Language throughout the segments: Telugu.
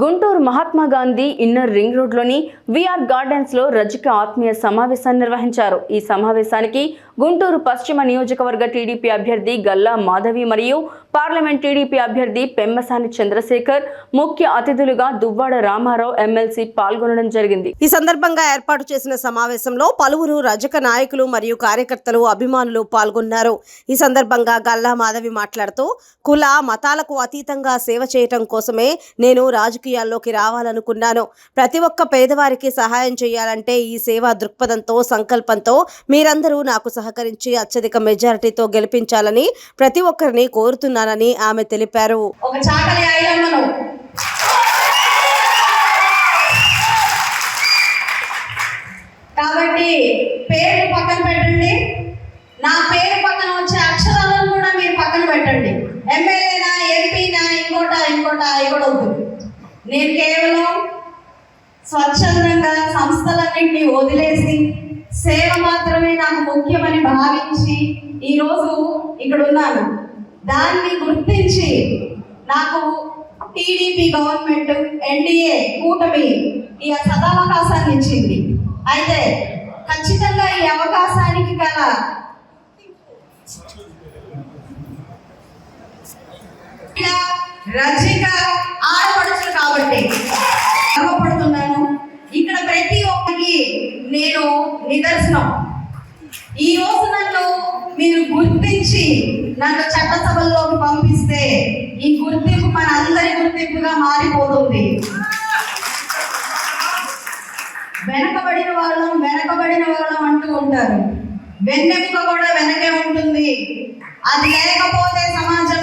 గుంటూరు మహాత్మా గాంధీ ఇన్నర్ రింగ్ రోడ్లోని విఆర్ గార్డెన్స్లో రజక ఆత్మీయ సమావేశాన్ని నిర్వహించారు. ఈ సమావేశానికి గుంటూరు పశ్చిమ నియోజకవర్గ టీడీపీ అభ్యర్థి గల్లా మాధవి మరియు పార్లమెంట్ టీడీపీ అభ్యర్థి పెమ్మసాని చంద్రశేఖర్ ముఖ్య అతిథులుగా దువ్వాడ రామారావు ఎమ్మెల్సీ పాల్గొనడం జరిగింది. ఈ సందర్భంగా ఏర్పాటు చేసిన సమావేశంలో పలువురు రజక నాయకులు మరియు కార్యకర్తలు అభిమానులు పాల్గొన్నారు. ఈ సందర్భంగా గల్లా మాధవి మాట్లాడుతూ కుల మతాలకు అతీతంగా సేవ చేయటం కోసమే నేను రాజకీయాల్లోకి రావాలనుకున్నాను. ప్రతి ఒక్క పేదవారికి సహాయం చేయాలంటే ఈ సేవా దృక్పథంతో సంకల్పంతో మీరందరూ నాకు సహకరించి అత్యధిక మెజారిటీతో గెలిపించాలని ప్రతి ఒక్కరిని కోరుతున్నానని ఆమె తెలిపారు. ఒక కాబట్టి పేరు పక్కన పెట్టండి. నా పేరు పక్కన వచ్చే అక్షరాలను కూడా మీరు పక్కన పెట్టండి. ఎమ్మెల్యేనా ఎంపీనా ఇంకోట ఇంకోట ఇవ్వడొద్దు. నేను కేవలం స్వచ్ఛందంగా సంస్థలన్నింటినీ వదిలేసి సేవ మాత్రమే నాకు ముఖ్యమని భావించి ఈరోజు ఇక్కడ ఉన్నాను దాన్ని గుర్తించి నాకు టీడీపీ గవర్నమెంట్ ఎన్డీఏ కూటమి ఈ సదావకాశాన్ని ఇచ్చింది. అయితే ఖచ్చితంగా ఈ అవకాశానికి గల రచిక ఆడపడుచు కాబట్టి గర్వపడుతున్నాను ఇక్కడ ప్రతి ఒక్కరికి నేను నిదర్శనం. ఈ రోజు నన్ను మీరు గుర్తించి నన్ను చట్టసభల్లోకి పంపిస్తే ఈ గుర్తింపు మన అందరి గుర్తింపుగా మారిపోతుంది. వెనకబడిన వాళ్ళం వెనకబడిన వాళ్ళం అంటూ ఉంటారు. వెన్నెముక కూడా వెనకే ఉంటుంది. అది లేకపోతే సమాజం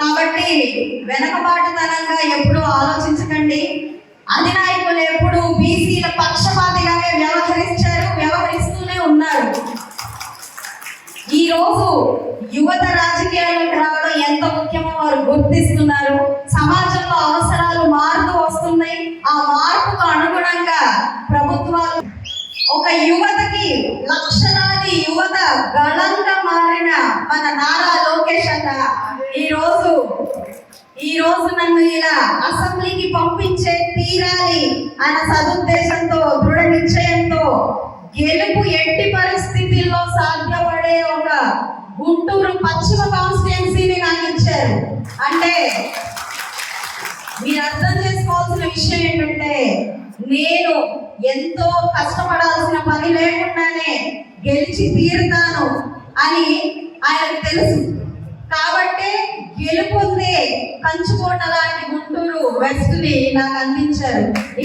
కాబట్టి వెనకబాటుతనంగా ఎప్పుడూ ఆలోచించకండి. అధినాయకులు ఎప్పుడు బీసీల పక్షపాతిగానే వ్యవహరించారు వ్యవహరిస్తూనే ఉన్నారు. ఈ రోజు యువత రాజకీయాలకు రావడం ఎంత ముఖ్యమో వారు గుర్తిస్తున్నారు. సమాజంలో అవసరాలు మారుతూ వస్తున్నాయి. ఆ మార్పుకు అనుగుణంగా ప్రభుత్వాలు ఒక యువతకి లక్షలాది యువత గళంగా మారిన మన నారా లోకేష్ అన్న ఈ రోజు ఈ రోజు నన్ను ఇలా అసెంబ్లీకి పంపించే తీరాలి అన్న సదుద్దేశంతో దృఢ నిశ్చయంతో గెలుపు ఎట్టి పరిస్థితుల్లో సాధ్యపడే ఒక గుంటూరు పశ్చిమ కాన్స్టిట్యున్సీని నాకు ఇచ్చారు. అంటే మీరు అర్థం చేసుకోవాల్సిన విషయం ఏంటంటే నేను ఎంతో కష్టపడాల్సిన పని లేకుండానే గెలిచి తీరుతాను అని ఆయనకు తెలుసు. కాబట్టి గెలుపొందే కంచుకోట లాంటి గుంటూరు వెస్ట్ని నాకు అందించారు.